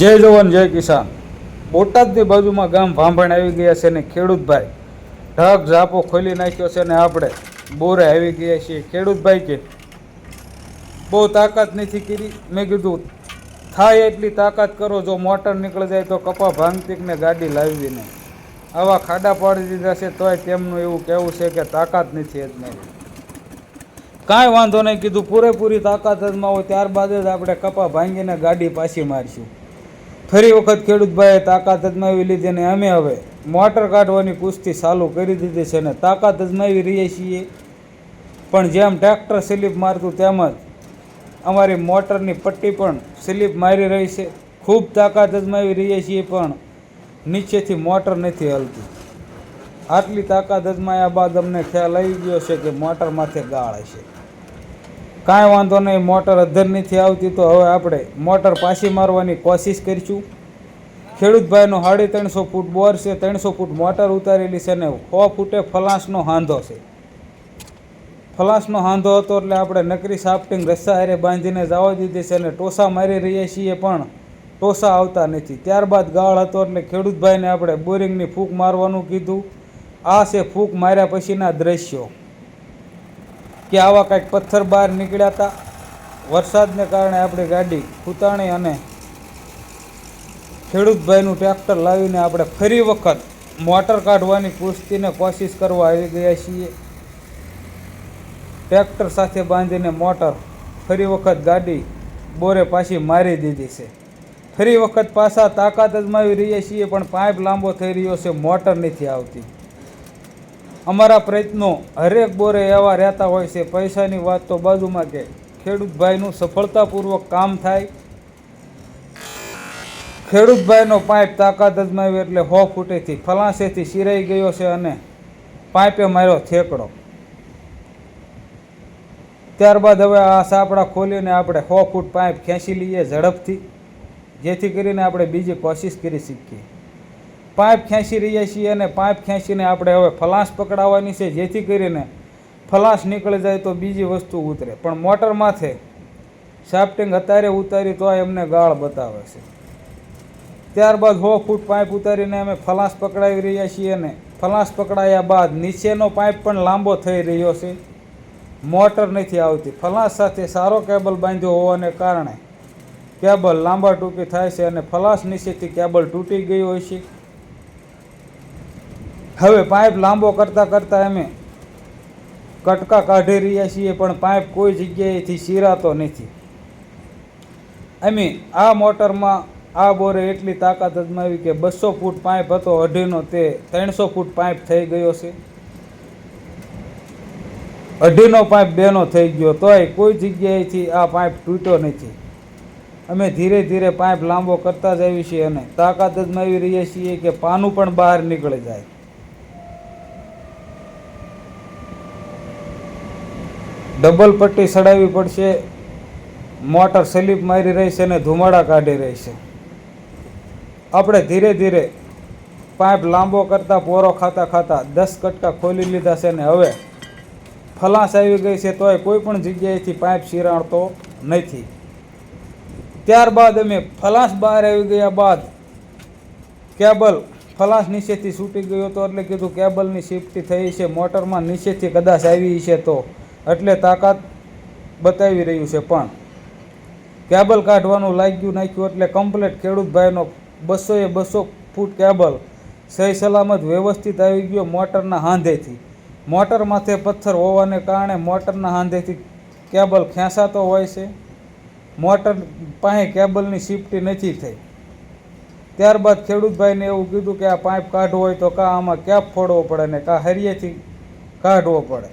જય જવાન, જય કિસાન. બોટાદની બાજુમાં ગામ ભાંભણ આવી ગયા છે ને ખેડૂતભાઈ. ઢાક ઝાપો ખોલી નાખ્યો છે ને આપણે બોરે આવી ગયા છીએ. ખેડૂતભાઈ કે, બહુ તાકાત નથી કરી. મેં કીધું, થાય એટલી તાકાત કરો, જો મોટર નીકળી જાય તો કપા ભાંગતી ને ગાડી લાવવી નહીં. આવા ખાડા પાડી દીધા છે, તોય તેમનું એવું કહેવું છે કે તાકાત નથી જ નહીં કાંઈ વાંધો નહીં, કીધું, પૂરેપૂરી તાકાત જમાં હોય, ત્યારબાદ જ આપણે કપા ભાંગીને ગાડી પાછી મારશું. ફરી વખત ખેડૂતભાઈએ તાકાત અજમાવી લીધી અને અમે હવે મોટર કાઢવાની કુસ્તી ચાલુ કરી દીધી છે અને તાકાત અજમાવી રહીએ છીએ. પણ જેમ ટ્રેક્ટર સ્લીપ મારતું તેમ જ અમારી મોટરની પટ્ટી પણ સ્લીપ મારી રહી છે. ખૂબ તાકાત અજમાવી રહીએ છીએ પણ નીચેથી મોટર નથી હલતી. આટલી તાકાત અજમાયા બાદ અમને ખ્યાલ આવી ગયો છે કે મોટર માથે ગાળ છે કાંઈ વાંધો નહીં, મોટર અધર નથી આવતી તો હવે આપણે મોટર પાછી મારવાની કોશિશ કરીશું. ખેડૂતભાઈનો સાડી ત્રણસો ફૂટ બોર છે, ત્રણસો ફૂટ મોટર ઉતારેલી છે ને સો ફૂટે ફલાસનો હાંધો છે. ફલાસનો હાંધો હતો એટલે આપણે નકરી સાફ્ટિંગ રસ્સા હારે બાંધીને જવા દીધી છે અને ટોસા મારી રહીએ છીએ પણ ટોસા આવતા નથી. ત્યારબાદ ગાળ હતો એટલે ખેડૂતભાઈને આપણે બોરિંગની ફૂંક મારવાનું કીધું. આ છે ફૂંક માર્યા પછીના દ્રશ્યો. કે આવા કાંઈક પથ્થર બહાર નીકળ્યા હતા વરસાદને કારણે આપણી ગાડી ખૂતાણી અને ખેડૂતભાઈનું ટ્રેક્ટર લાવીને આપણે ફરી વખત મોટર કાઢવાની કુસ્તીને કોશિશ કરવા આવી ગયા છીએ. ટ્રેક્ટર સાથે બાંધીને મોટર ફરી વખત ગાડી બોરે પાછી મારી દીધી છે. ફરી વખત પાછા તાકાત અજમાવી રહ્યા છીએ, પણ પાઇપ લાંબો થઈ રહ્યો છે, મોટર નથી આવતી. અમારા પ્રયત્નો હરેક બોરે એવા રહેતા હોય છે, પૈસાની વાત તો બાજુમાં કે. ખેડૂતભાઈનું સફળતાપૂર્વક કામ થાય. ખેડૂતભાઈનો પાઇપ તાકાત અજમાવી એટલે હો ફૂટેથી ફલાંસેથી સિરાઈ ગયો છે અને પાઇપે માર્યો થેકડો. ત્યારબાદ હવે આ સાપડા ખોલીને આપણે સો ફૂટ પાઇપ ખેંચી લઈએ ઝડપથી, જેથી કરીને આપણે બીજી કોશિશ કરી શકીએ. પાઇપ ખેંચી રહ્યા છીએ અને પાઇપ ખેંચીને આપણે હવે ફલાસ પકડાવવાની છે. જેથી કરીને ફલાસ નીકળી જાય તો બીજી વસ્તુ ઉતરે. પણ મોટર માથે સાફ્ટિંગ અત્યારે ઉતારી તો એમને ગાળ બતાવે છે. ત્યારબાદ સો ફૂટ પાઇપ ઉતારીને અમે ફલાસ પકડાવી રહ્યા છીએ અને ફલાસ પકડાયા બાદ નીચેનો પાઇપ પણ લાંબો થઈ રહ્યો છે. મોટર નથી આવતી. ફલાસ સાથે સારો કેબલ બાંધ્યો હોવાને કારણે કેબલ લાંબા ટૂંકી થાય છે અને ફલાસ નીચેથી કેબલ તૂટી ગઈ હોય છે. હવે પાઇપ લાંબો કરતાં કરતાં અમે કટકા કાઢી રહ્યા છીએ, પણ પાઇપ કોઈ જગ્યાએથી શીરાતો નથી. અમે આ મોટરમાં આ બોરે એટલી તાકાત અજમાવી કે બસો ફૂટ પાઇપ હતો, અઢીનો તે ત્રણસો ફૂટ પાઇપ થઈ ગયો છે. અઢીનો પાઇપ બેનો થઈ ગયો, તોય કોઈ જગ્યાએથી આ પાઇપ તૂટ્યો નથી. અમે ધીરે ધીરે પાઇપ લાંબો કરતા જ આવી છીએ અને તાકાત અજમાવી રહીએ છીએ કે પાનું પણ બહાર નીકળી જાય. ડબલ પટ્ટી સડાવવી પડશે, મોટર સ્લીપ મારી રહી છે અને ધુમાડા કાઢી રહી છે. આપણે ધીરે ધીરે પાઇપ લાંબો કરતાં પોરો ખાતા ખાતા દસ કટકા ખોલી લીધા છે ને હવે ફલાસ આવી ગઈ છે તોય કોઈ પણ જગ્યાએથી પાઇપ શિરાણતો નથી. ત્યારબાદ અમે ફલાસ બહાર આવી ગયા બાદ કેબલ ફલાસ નીચેથી છૂટી ગયો હતો એટલે કીધું કેબલની શિફ્ટી થઈ છે, મોટરમાં નીચેથી કદાચ આવી છે તો એટલે તાકાત બતાવી રહ્યું છે પણ. કેબલ કાઢવાનું લાગ્યું નાખ્યું એટલે કમ્પ્લેટ ખેડૂતભાઈનો બસોએ બસો ફૂટ કેબલ સહી સલામત વ્યવસ્થિત આવી ગયો મોટરના હાંધેથી. મોટર માથે પથ્થર હોવાને કારણે મોટરના હાંધેથી કેબલ ખેંચાતો હોય છે. મોટર પાસે કેબલની શિફ્ટી નથી થઈ. ત્યારબાદ ખેડૂતભાઈને એવું કીધું કે આ પાઇપ કાઢવો હોય તો કાં આમાં કેપ ફોડવો પડે ને કાં હરિયેથી કાઢવો પડે.